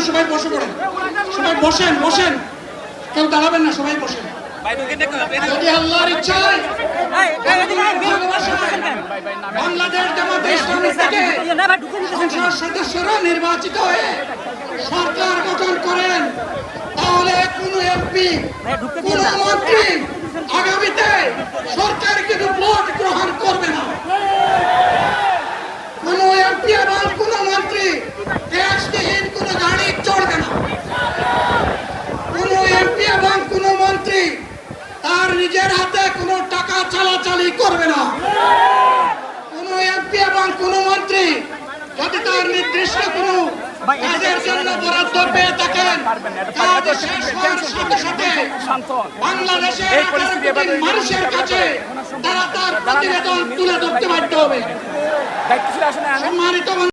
করেন সবাই বসে পড়েন। সবাই বসেন বসেন। কেউ দাঁড়াবেন না, সবাই বসেন। নির্বাচিত সরকার গঠন করেন, তাহলে কোন এমপি আগামীতে সরকার কিন্তু ভোট গ্রহণ করবে না কোন এমপি এবং কোন মন্ত্রী ট্যাক্সবিহীন কোন গাড়ি চড়বে না কোন এমপি এবং কোন মন্ত্রী তার নিজের হাতে কোনো টাকা চালাচালি করবে না। কোন এমপি এবং কোন মন্ত্রী যদি তার নির্দিষ্ট কোনো কাজের জন্য বরাদ্দ পেয়ে থাকেন কাজ শেষ হওয়ার সাথে সাথে বাংলাদেশের মানুষের কাছে তারা তার প্রতিবেদন তুলে ধরতে বাধ্য হবে। সম্মানিত